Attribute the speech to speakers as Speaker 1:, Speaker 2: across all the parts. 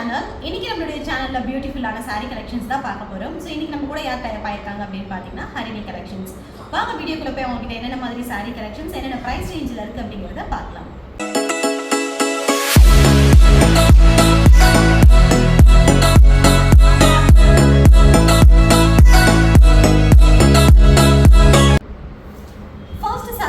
Speaker 1: Channel இன்னைக்கு நம்மளுடைய சேனல்ல பியூட்டிஃபுல்லான saree கலெக்ஷன்ஸ் தான் பார்க்க போறோம். ஸோ இன்னைக்கு நம்ம கூட யார் தயப்பாயிருக்காங்க அப்படின்னு பார்த்தீங்கன்னா ஹரிணி கலெக்ஷன்ஸ் வாங்க வீடியோக்குள்ள போய் அவங்ககிட்ட என்னென்ன மாதிரி saree கலெக்ஷன்ஸ் என்னென்ன ப்ரைஸ் ரேஞ்சில் இருக்கு அப்படிங்கிறத பார்க்கலாம்.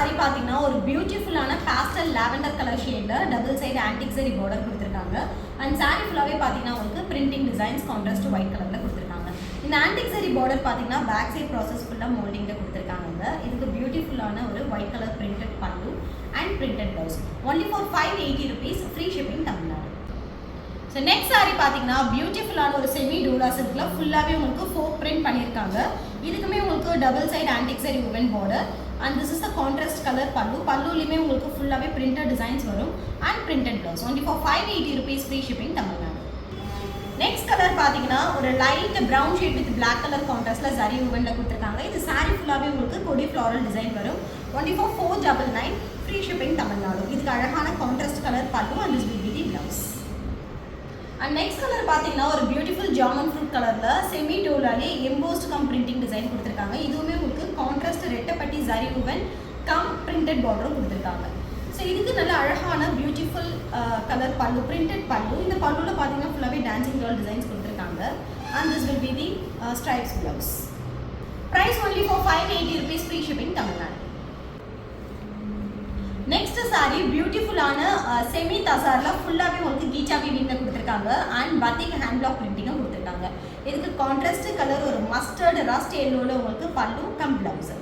Speaker 1: சாரி பார்த்தீங்கன்னா ஒரு பியூட்டிஃபுல்லான பேஸ்டல் லாவெண்டர் கலர் ஷேடில் double side antique zari border கொடுத்துருக்காங்க. அண்ட் சாரி ஃபுல்லாகவே பார்த்தீங்கன்னா உங்களுக்கு பிரிண்டிங் டிசைன்ஸ் கான்ட்ராஸ்ட் ஒயிட் கலரில் கொடுத்துருக்காங்க. இந்த ஆன்டிக் சரி பார்டர் பார்த்தீங்கன்னா பேக் சைட் ப்ராசஸ் ஃபுல்லாக மோல்டிங்கில் கொடுத்துருக்காங்க இதுக்கு பியூட்டிஃபுல்லான ஒரு white colour printed pallu and printed blouse only for five eighty rupees free shipping Tamil Nadu. So next sari பார்த்தீங்கன்னா பியூட்டிஃபுல்லான ஒரு செமி டூலா சில்கில் ஃபுல்லாகவே உங்களுக்கு ஃபோக் பிரிண்ட் பண்ணியிருக்காங்க. இதுக்குமே உங்களுக்கு double side antique side border and this is the contrast colour pallu பல்லுலையுமே உங்களுக்கு ஃபுல்லாகவே பிரிண்டட் டிசைன்ஸ் வரும். And printed blouse only for five eighty rupees free shipping Tamil Nadu next colour பார்த்தீங்கன்னா ஒரு light brown shade with black colour கான்ட்ராஸ்ட்ல சரி உவனில் கொடுத்துருக்காங்க. இது சாரி ஃபுல்லாகவே உங்களுக்கு கொடி ஃப்ளாரல் டிசைன் வரும். Only for four double nine free shipping Tamil Nadu இதுக்கு அழகான contrast colour pallu and this will be the and next colour பார்த்தீங்கன்னா ஒரு பியூட்டிஃபுல் ஜாமன் ஃப்ரூட் கலரில் செமி டோலாலே எம்போஸ்ட் கம் பிரிண்டிங் டிசைன் கொடுத்துருக்காங்க. இதுவுமே உங்களுக்கு கான்ட்ராஸ்ட் ரெட்டப்பட்டி ஜரி உவன் கம் பிரிண்டட் பார்டரும் கொடுத்துருக்காங்க. ஸோ இதுக்கு நல்ல அழகான beautiful colour uh, pallu printed pallu. இந்த பல்லுவில் பார்த்தீங்கன்னா ஃபுல்லாகவே டான்சிங் கேர்ள் டிசைன்ஸ் கொடுத்துருக்காங்க. And this will be the stripes blouse price only for five eighty rupees free shipping Tamil Nadu next sari பியூட்டிஃபுல்லான செமி தசாரில் ஃபுல்லாகவே உங்களுக்கு கீச்சாவே வீட்டில் கொடுத்துருக்காங்க. அண்ட் பத்திக் ஹேண்ட் பிளாக் பிரிண்டிங்கும் கொடுத்துருக்காங்க. இதுக்கு கான்ட்ராஸ்ட் கலர் ஒரு மஸ்டர்டு ரஸ்ட் எல்லோவில் உங்களுக்கு பல்லும் cum blouse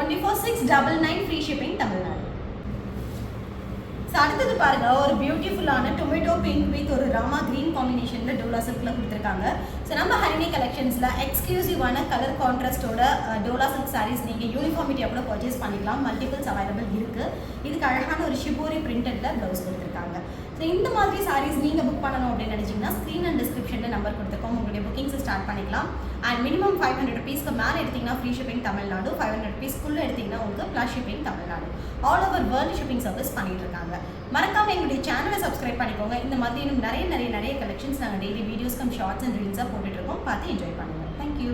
Speaker 1: only four six double nine free shipping Tamil Nadu அடுத்தது பாருங்க ஒரு பியூட்டிஃபுல்லான டொமேட்டோ பிங்க் வித் ஒரு ராமா கிரீன் காம்பினேஷனில் டோலா சில்கில் கொடுத்துருக்காங்க. ஸோ நம்ம ஹரிணி கலெக்ஷன்ஸில் எக்ஸ்க்ளூசிவான கலர் கான்ட்ராஸ்டோட டோலா சில்க் சாரீஸ் நீங்கள் யூனிஃபார்மிட்டியாக கூட பர்ச்சேஸ் பண்ணிக்கலாம். மல்டிபிள்ஸ் அவைலபிள் இருக்குது இதுக்கு அழகான ஒரு ஷிபோரி பிரிண்டடில் ப்ளவுஸ் கொடுத்துருக்காங்க. ஸோ இந்த மாதிரி சாரீஸ் நீங்கள் புக் பண்ணணும் அப்படின்னு நினச்சிங்கன்னா ஸ்க்ரீன் அண்ட் டிஸ்கிரிப்ஷனில் நம்பர் கொடுத்துருக்கோம் உங்களுடைய புக்கிங்ஸ் ஸ்டார்ட் பண்ணிக்கலாம். அண்ட் மினிமம் ஃபைவ் ஹண்ட்ரட் ருபீஸ்க்கு மேலே எடுத்தீங்கன்னா free shipping Tamil Nadu five hundred ருபீஸ்க்குள்ளே எடுத்தீங்கன்னா உங்களுக்கு plus shipping Tamil Nadu. All over world shipping service பண்ணிட்டு இருக்காங்க. மறக்காம எங்களுடைய சேனலை சப்ஸ்கிரைப் பண்ணிக்கோங்க. இந்த மாதிரி இன்னும் நிறைய நிறைய நிறைய கலெக்ஷன்ஸ் நாங்கள் daily videos cum shorts and ரீல்ஸாக போட்டுட்டு இருக்கோம். பார்த்து என்ஜாய் பண்ணுங்கள் தேங்க்யூ